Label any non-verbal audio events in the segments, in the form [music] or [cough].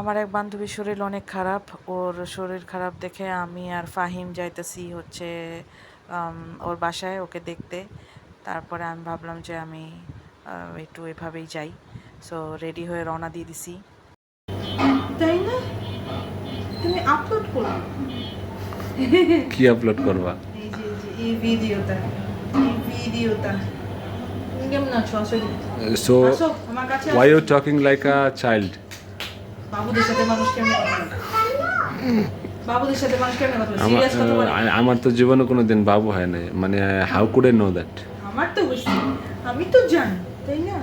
আমার এক বান্ধবীর শরীর অনেক খারাপ। ওর শরীর খারাপ দেখে আমি আর ফাহিম যাইতেছি হচ্ছে ওর বাসায় ওকে দেখতে। তারপরে আমি ভাবলাম যে আমি একটু এভাবেই যাই। সো রেডি হয়ে রওনা দিয়ে দিছি। তাই না? তুমি আপলোড করো। কি আপলোড করবা? এই ভিডিওটা এই ভিডিওটা। তুমি কেমন আছো? আসো সো আসো আমার কাছে বাবুদের সাথে মানুষ কেমন বাবুদের সাথে মানুষ কেমন কথা বলে? আমার সিরিয়াস কথা বলে? আমার তো জীবনে কোনোদিন বাবু হয় নাই। মানে how could I know that আমার তো আমি তো জানি তাই না?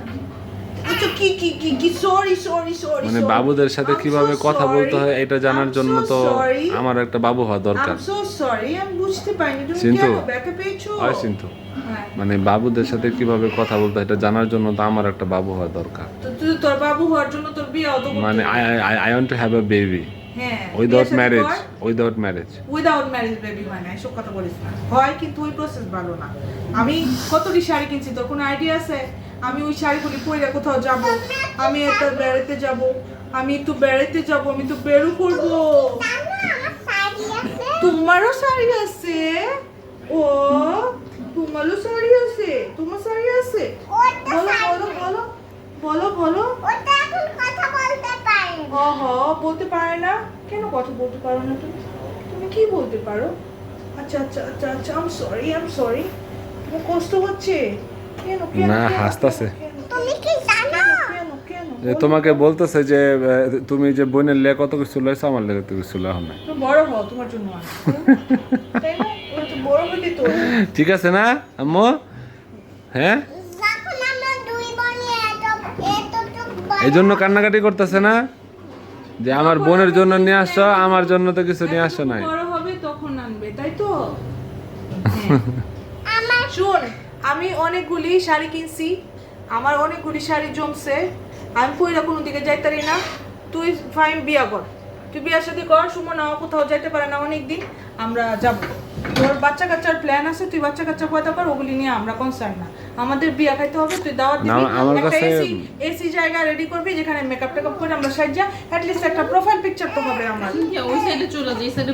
কি কি কি কি? সরি সরি সরি মানে বাবুদের সাথে কীভাবে কথা বলতে হয় এটা জানার জন্য তো আমার একটা বাবু হওয়া দরকার। সো সরি আমি বুঝতে পারিনি। তুমি কেন ব্যাকে পেয়েছ? হয় কিন্তু হ্যাঁ। মানে বাবুদের সাথে কীভাবে কথা বলতে এটা জানার জন্য তো আমার একটা বাবু হওয়া দরকার। তো তুই তোর বাবু হওয়ার জন্য তোর বিয়ে অত মানে I I I want to have a baby হ্যাঁ without marriage without marriage without marriage baby হয় না এসব কথা বলিস না। হয় কিন্তু ওই প্রসেস ভালো না। আমি কতটি শাড়ি কিনছি তোর কোনো আইডিয়া আছে? আমি ওই শাড়িগুলি পরে কোথাও যাব। আমি একটা বেড়াতে যাব। আমি একটু বেড়াতে যাব, আমি তো বেরো করব তোমারও শাড়ি আছে? ও, তোমারও শাড়ি আছে? তোমার শাড়ি আছে? বলো বলো বলো বলো বলো। ওহ বলতে পারে না। কেন কথা বলতে পারো না তুমি? তুমি কি বলতে পারো? আচ্ছা আচ্ছা আচ্ছা আচ্ছা আম সরি আম সরি তোমার কষ্ট হচ্ছে? না, কেন, হাসতাছে। যে তোমাকে বলতেছে যে তুমি যে বোনের লে কত কিছু লইছো আমার লেগে তো কিছু লহ না বড় হও তোমার জন্য আনি। তাই না? ওরা তো বড় হলি তো। ঠিক আছে না আম্মু? হ্যাঁ? এই জন্য কান্নাকাটি করতেছে না? যে আমার বোনের জন্য নিয়ে আসছো আমার জন্য তো কিছু নিয়ে আসছো নাই। বড় হবে তখন আনবে তাই তো? [laughs] আমার শোন আমি অনেকগুলি শাড়ি কিনছি আমার অনেকগুলি শাড়ি জমছে আমি পইরা কোনো দিকে যাইতারি না। তুই ফাইন বিয়া কর। তুই বিয়ার সাথে কর সুমন আমার কোথাও যাইতে পারে না অনেক দিন আমরা যাব। তোর বাচ্চা কাচ্চার প্ল্যান আছে তুই বাচ্চা কাচ্চা পয়দা কর ওগুলি নিয়ে আমরা কনসার্ন না। আমাদের বিয়া খাইতে হবে তুই দাওয়াত দিবি আমার একটা কাছে- এসি এসি জায়গা রেডি করবি যেখানে মেকআপ টেকআপ করে আমরা সাজ্জা অ্যাটলিস্ট একটা প্রোফাইল পিকচার তো হবে আমার। ওই সাইডে চলে যায় এই সাইডে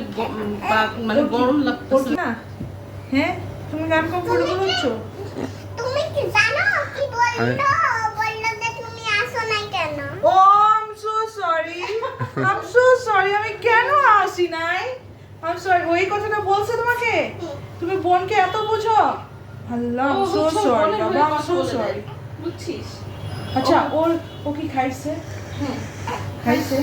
মানে গরম লাগতেছে। না হ্যাঁ তুমি গান কমফোর্টেবল হচ্ছ? জানো? কি বলল? হ্যাঁ। বলল যে তুমি আসো নাই কেন? ও I so sorry I so sorry আমি কেন আসি নাই? আই এম সরি ওই কথাটা বলছে তোমাকে? তুমি বোনকে এত বুঝো? আল্লাহ সো সরি বাবা সো সরি বুঝছিস? আচ্ছা ওর ও কি খাইছে? খাইছে?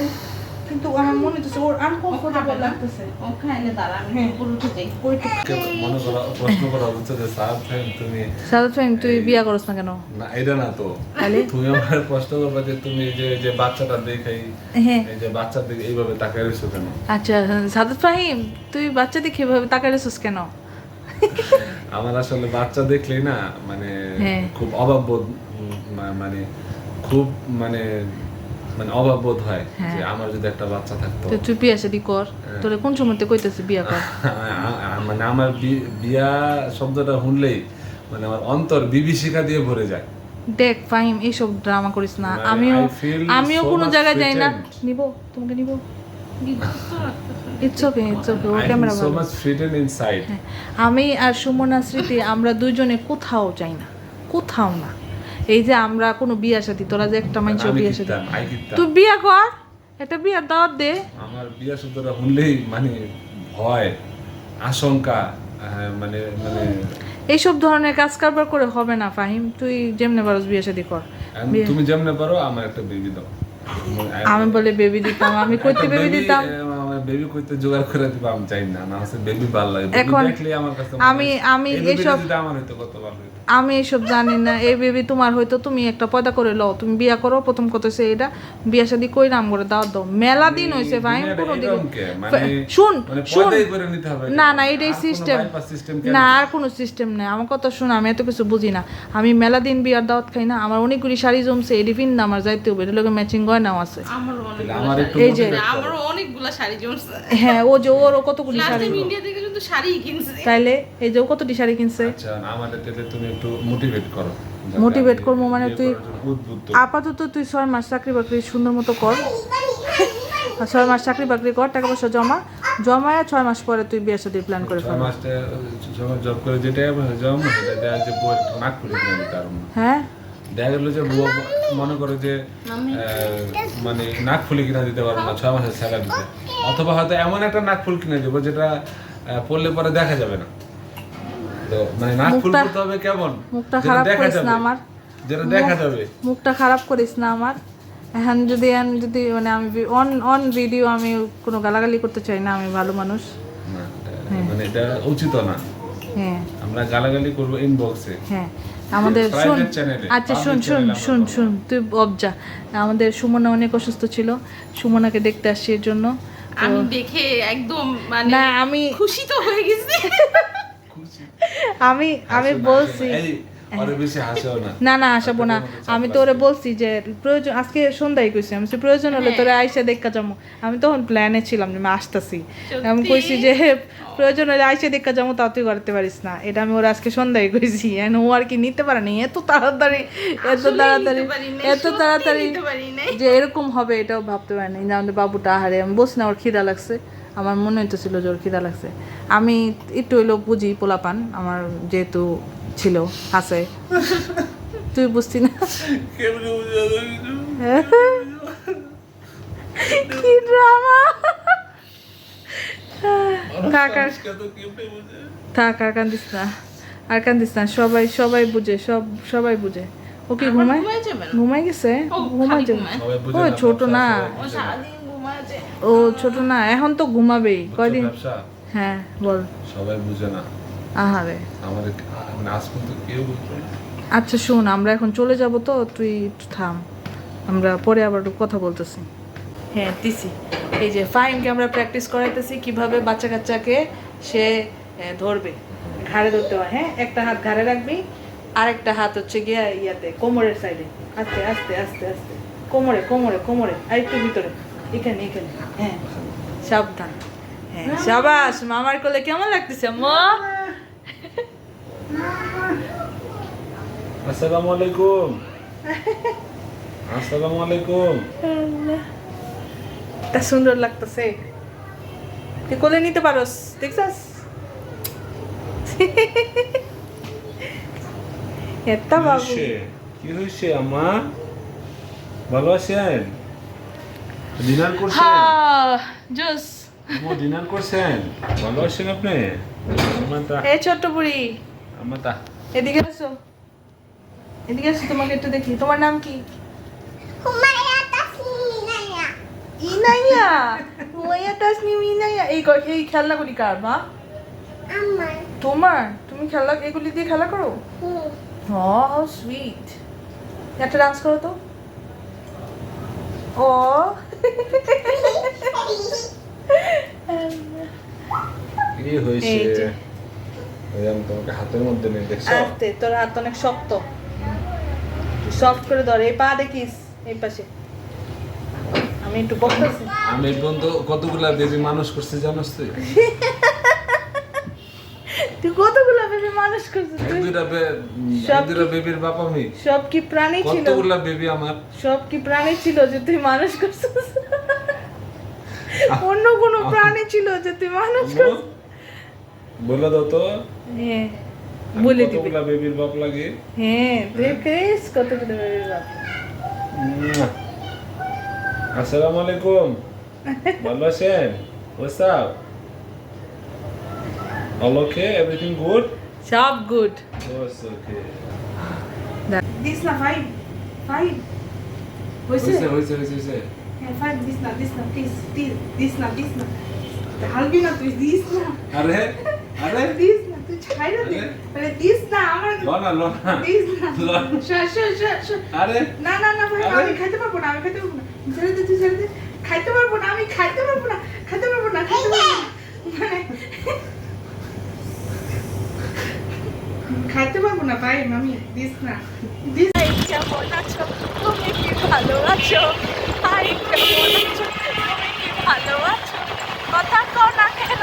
কিন্তু আমার মনে হচ্ছে ওর আনকমফোর্টেবল লাগতেছে। ও দাঁড়া আমি হ্যাঁ। উপরে উঠে যাই। মনে করা প্রশ্ন করা হচ্ছে যে স্যার তুমি তুই বিয়া করস না কেন? না এটা না তো। তুমি আমার প্রশ্ন করবে যে তুমি যে যে বাচ্চাটা দেখে হ্যাঁ। এই যে বাচ্চার দিকে এইভাবে তাকায় কেন? আচ্ছা ফাহিম তুই বাচ্চা দেখে এভাবে তাকাই রেছিস কেন? আমার আসলে বাচ্চা দেখলেই না মানে হ্যাঁ। খুব অভাব মানে খুব মানে মানে অভাববোধ হয় হ্যাঁ। যে আমার যদি একটা বাচ্চা থাকতো। তো তুই বিয়া শাদি কর। তোরে কোন সময়তে কইতেছে বিয়া কর। মানে আমার বিয়া শব্দটা শুনলেই মানে আমার অন্তর বিভীষিকা দিয়ে ভরে যায়। দেখ ফাহিম এইসব ড্রামা করিস না। মানে আমিও আমিও কোনো জায়গায় যাই না. নিব? তোমাকে নিব? It's okay it's okay camera হ্যাঁ, আমি আর সুমনা স্মৃতি আমরা দুজনে কোথাও যাই না। কোথাও না। এই যে আমরা কোনো বিয়া সাথী তোরা যে একটা মানুষের আমি বিয়া সাথী। তুই বিয়া কর একটা বিয়ার দাওয়াত দে। আমার বিয়া শব্দটা শুনলেই মানে ভয় আশঙ্কা মানে মানে এইসব ধরনের কাজ কারবার করে হবে না ফাহিম। তুই যেমনে পারস বিয়া শাদি কর। আমি- তুমি যেমনে পারো আমার একটা বেবি দাও। আমি বলে বেবি দিতাম আমি কইতে বেবি দিতাম। আমার বেবি কইতে জোগাড় করে দিবা আমি চাই না না বেবি ভালো লাগে। এখন দেখলে আমার কাছে আমি- আমি এসব- আমার হইতো কত ভালো আমি এসব জানি না এই বেবি তোমার হয়তো তুমি একটা পয়দা করে লও তুমি বিয়া করো প্রথম কথা সে এটা বিয়া শাদি কইরাম করে দাওয়াত দাও। মেলা দিন হইছে ফাহিম দুনিয়াটা কোনো কে? মানে শুন মানে শুন। পয়দাই করে নিতে হবে না না এটাই সিস্টেম? না আর কোনো সিস্টেম নেই। আমার কথা শোন আমি এত কিছু বুঝি না। আমি মেলা দিন বিয়ার দাওয়াত খাই না আমার অনেকগুলি শাড়ি জমছে এডি পিন না আমার যাইতে হবে এটা লোকে ম্যাচিং আছে। আমার শাড়ি একটু এই যে-। আমারও অনেকগুলো শাড়ি জমছে। হ্যাঁ ও যে ওর কতগুলি শাড়ি ইন্ডিয়া থেকে কিন্তু শাড়ি কিনছে। তাইলে এই যে কতটি শাড়ি কিনছে? আচ্ছা আমাদের তাহলে তুমি একটু মোটিভেট করো। Motivate করব মানে তুই- আপাতত তুই ছয় মাস চাকরি বাকরি সুন্দর মতো কর। ছয় মাস চাকরি বাকরি কর টাকা পয়সা জমা। জমায় ছয় মাস পরে তুই বিয়ে সাথে প্ল্যান করে ছয় ফেল। মাস জব করে যেটা সেটা না হ্যাঁ? দেখা গেলো যে বউ মনে করো যে মানে নাক ফুল কিনা দিতে পারব না ছয় মাসের স্যালারিতে অথবা হয়তো এমন একটা নাক ফুল কিনে দেবো যেটা পরলে পরে দেখা যাবে না। তো মানে নাক ফুল করতে হবে কেমন? মুখটা খারাপ করিস না আমার। যেটা দেখা যাবে। মুখটা খারাপ করিস না আমার। এখন যদি এখন যদি মানে আমি অন অন ভিডিও আমি কোনো গালাগালি করতে চাই না আমি ভালো মানুষ। মানে এটা উচিত না। হ্যাঁ। আমরা গালাগালি করব ইনবক্সে হ্যাঁ। আমাদের শুন আচ্ছা শুন শুন শুন শুন তুই অবজা আমাদের সুমনা অনেক অসুস্থ ছিল। সুমনাকে দেখতে আসছি এর জন্য। আমি দেখে একদম মানে না আমি খুশি তো হয়ে গেছি। [laughs] আমি আমি বলছি না। না না আসাবো না। আমি তো ওরে বলছি যে প্রয়োজন আজকে সন্ধ্যায় কইছি আমি প্রয়োজন হলে তোরা আইসা দেখা যাব। আমি তখন প্ল্যানে ছিলাম যে আমি আসতেছি। আমি কইছি যে প্রয়োজন হলে আইসা দেখা যাব তাও তুই করতে পারিস না। এটা আমি ওর আজকে সন্ধ্যায় কইছি। ও আর কি নিতে পারে নি এত তাড়াতাড়ি এত তাড়াতাড়ি এত তাড়াতাড়ি। যে এরকম হবে এটাও ভাবতে পারি না আমাদের বাবুটা আহারে আমি বলছি না ওর খিদা লাগছে। আমার মনে হইতেছিল যে ওর খিদা লাগছে। আমি একটু হইলেও বুঝি পোলাপান। আমার যেহেতু ছিল আছে। তুই বুঝতি না। কি ড্রামা থাক আর থাক আর কান্দিস না। আর কান্দিস না সবাই সবাই বুঝে সব সবাই বুঝে। ও কি ঘুমায়? ঘুমায় ঘুমাই গেছে? যাবে। ঘুমায়। সবাই বুঝে ও না, ছোট না। ও বুঝে। সারাদিন ঘুমায় যে। ও ছোট না এখন তো ঘুমাবেই। কয়দিন? হ্যাঁ বল। সবাই বুঝে না। আহারে আমাদের মানে আজ পর্যন্ত কেউ আচ্ছা শোন আমরা এখন চলে যাব তো তুই থাম। আমরা পরে আবার কথা বলতেছি। হ্যাঁ দিছি। এই যে ফাইনকে আমরা প্র্যাকটিস করাইতেছি কীভাবে বাচ্চা কাচ্চাকে সে ধরবে। ঘাড়ে ধরতে হয় হ্যাঁ? একটা হাত ঘাড়ে রাখবি আর একটা হাত হচ্ছে গিয়া ইয়াতে কোমরের সাইডে আস্তে আস্তে আস্তে আস্তে। কোমরে কোমরে কোমরে আর একটু ভিতরে। এখানে এখানে। হ্যাঁ সাবধান। হ্যাঁ সাবাস মামার কোলে কেমন লাগতেছে মা আসসালামু আলাইকুম আসসালামু আলাইকুম তা সুন্দর লাগতেছে। তুই কোলে নিতে পারোস দেখছাস? বাবু। কি হয়েছে আমা ভালো আছেন? ডিনার করছেন? জুস। ডিনার করছেন? ভালো আছেন আপনি? আমাতা এ ছোট্ট বুড়ি। আমাতা এদিকে আসো। এদিকে আসো তোমাকে একটু দেখি। তোমার নাম কি. ইনাইয়া? মাইয়া তাসনিম ইনাইয়া। এই এই খেলনাগুলি কার মা. তোমার? তুমি খেলা এগুলি দিয়ে খেলা করো. ও সুইট একটা ডান্স করো তো। [laughs] ও হয়েছে। এই। ওই আমি তোমাকে হাতের মধ্যে নিয়ে দেখছ আস্তে তোর হাত অনেক শক্ত। সফট করে ধর এই পা দেখিস এই পাশে। আমি একটু বকতেছি। আমি কতগুলা বেবি মানুষ করছি জানোস তুই? তুই কতগুলো বেবি মানুষ করছিস তুই? দুইটা বেবির বাপ আমি। সব কি প্রাণী ছিল? কতগুলা বেবি আমার? সব কি প্রাণী ছিল যে তুই মানুষ করছিস? অন্য কোনো প্রাণী ছিল যে তুই মানুষ করছিস? বলে দাও তো। হ্যাঁ বলে দিবি। কতগুলা বেবির বাপ লাগে? হ্যাঁ দেখিস কতগুলো বেবি বাপ আসসালামু আলাইকুম। [laughs] ভালো আছেন? Up? All okay? Everything good? সব গুড Yes, okay. দিস না ফাইভ ফাইভ হয়েছে? হয়েছে হয়েছে হ্যাঁ ফাইভ দিস না দিস না প্লিজ দিস না দিস না। ঢালবি না তুই দিস না। আরে আরে দিস না তুই ছাইরা দে। আরে? আরে দিস না আমার লো না দিস না। লো না। সর সর সর সর আরে। না না না ভাই আমি খাইতে পারব না আমি খাইতে পারব না। ছেড়ে দে তুই ছেড়ে দে। খাইতে পারব না আমি খাইতে পারব না খাইতে পারব না খাইতে পারব না। মানে খাইতে পারব না ভাই মামি দিস না। দিস কেমন আছো? তুমি কি ভালো আছো? হাই কেমন আছো? তুমি কি ভালো আছো? কথা কও না কেন।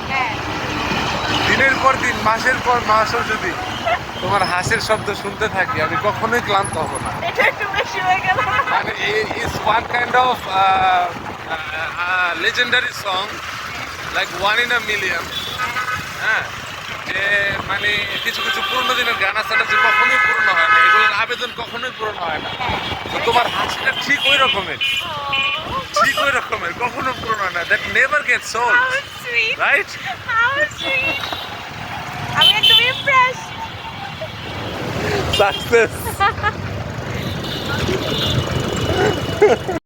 দিনের পর দিন মাসের পর মাসও যদি তোমার হাসির শব্দ শুনতে থাকি আমি কখনোই ক্লান্ত হব না। হয়ে মানে is one kind of legendary song like one in a million হ্যাঁ? যে মানে কিছু কিছু পুরোনো দিনের গান আছে যে কখনোই পূর্ণ হয় না। এগুলোর আবেদন কখনোই পূরণ হয় না। তোমার হাসিটা ঠিক ওই রকমের। ঠিক ওই রকমের কখনো পুরোনো না। That never get soul right আমি একদম ইমপ্রেস সাকসেস [laughs]